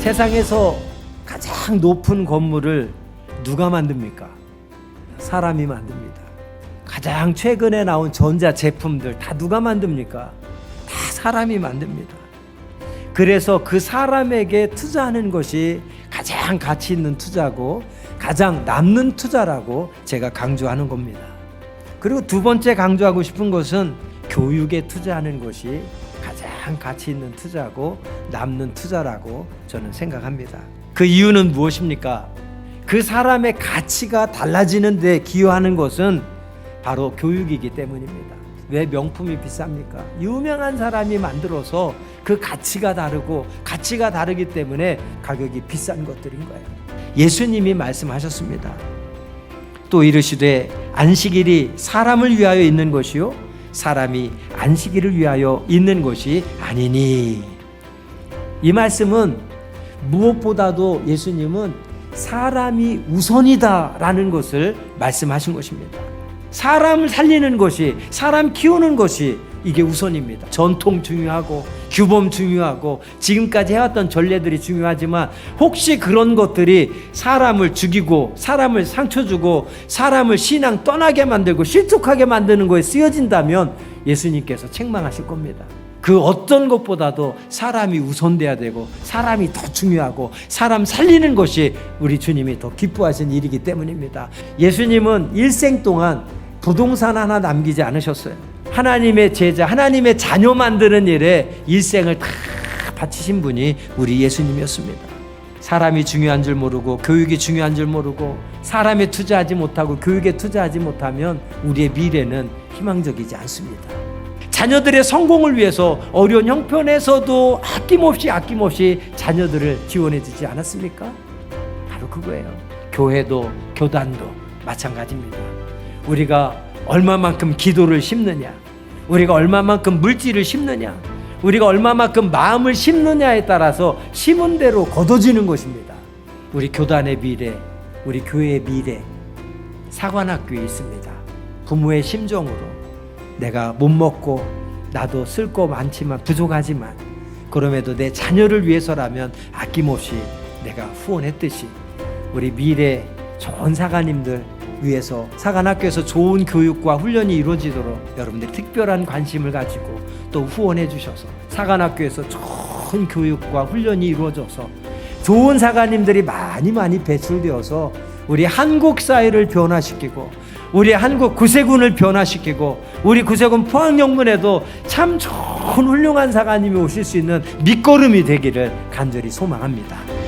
세상에서 가장 높은 건물을 누가 만듭니까? 사람이 만듭니다. 가장 최근에 나온 전자 제품들 다 누가 만듭니까? 다 사람이 만듭니다. 그래서 그 사람에게 투자하는 것이 가장 가치 있는 투자고 가장 남는 투자라고 제가 강조하는 겁니다. 그리고 두 번째 강조하고 싶은 것은 교육에 투자하는 것이 가장 가치 있는 투자고 남는 투자라고 저는 생각합니다. 그 이유는 무엇입니까? 그 사람의 가치가 달라지는 데 기여하는 것은 바로 교육이기 때문입니다. 왜 명품이 비쌉니까? 유명한 사람이 만들어서 그 가치가 다르고 가치가 다르기 때문에 가격이 비싼 것들인 거예요. 예수님이 말씀하셨습니다. 또 이르시되 안식일이 사람을 위하여 있는 것이요 사람이 안식일을 위하여 있는 것이 아니니 이 말씀은 무엇보다도 예수님은 사람이 우선이다라는 것을 말씀하신 것입니다. 사람을 살리는 것이 사람 키우는 것이 이게 우선입니다. 전통 중요하고 규범 중요하고 지금까지 해왔던 전례들이 중요하지만 혹시 그런 것들이 사람을 죽이고 사람을 상처 주고 사람을 신앙 떠나게 만들고 실족하게 만드는 거에 쓰여진다면 예수님께서 책망하실 겁니다. 그 어떤 것보다도 사람이 우선돼야 되고 사람이 더 중요하고 사람 살리는 것이 우리 주님이 더 기뻐하신 일이기 때문입니다. 예수님은 일생 동안 부동산 하나 남기지 않으셨어요. 하나님의 제자, 하나님의 자녀 만드는 일에 일생을 다 바치신 분이 우리 예수님이었습니다. 사람이 중요한 줄 모르고 교육이 중요한 줄 모르고 사람에 투자하지 못하고 교육에 투자하지 못하면 우리의 미래는 희망적이지 않습니다. 자녀들의 성공을 위해서 어려운 형편에서도 아낌없이 아낌없이 자녀들을 지원해 주지 않았습니까? 바로 그거예요. 교회도 교단도 마찬가지입니다. 우리가 얼마만큼 기도를 심느냐, 우리가 얼마만큼 물질을 심느냐, 우리가 얼마만큼 마음을 심느냐에 따라서 심은 대로 거둬지는 것입니다. 우리 교단의 미래, 우리 교회의 미래, 사관학교에 있습니다. 부모의 심정으로 내가 못 먹고 나도 쓸 거 많지만 부족하지만 그럼에도 내 자녀를 위해서라면 아낌없이 내가 후원했듯이 우리 미래 좋은 사관님들 위해서 사관학교에서 좋은 교육과 훈련이 이루어지도록 여러분들이 특별한 관심을 가지고 또 후원해 주셔서 사관학교에서 좋은 교육과 훈련이 이루어져서 좋은 사관님들이 많이 많이 배출되어서 우리 한국 사회를 변화시키고 우리 한국 구세군을 변화시키고 우리 구세군 포항영문에도 참 좋은 훌륭한 사관님이 오실 수 있는 밑거름이 되기를 간절히 소망합니다.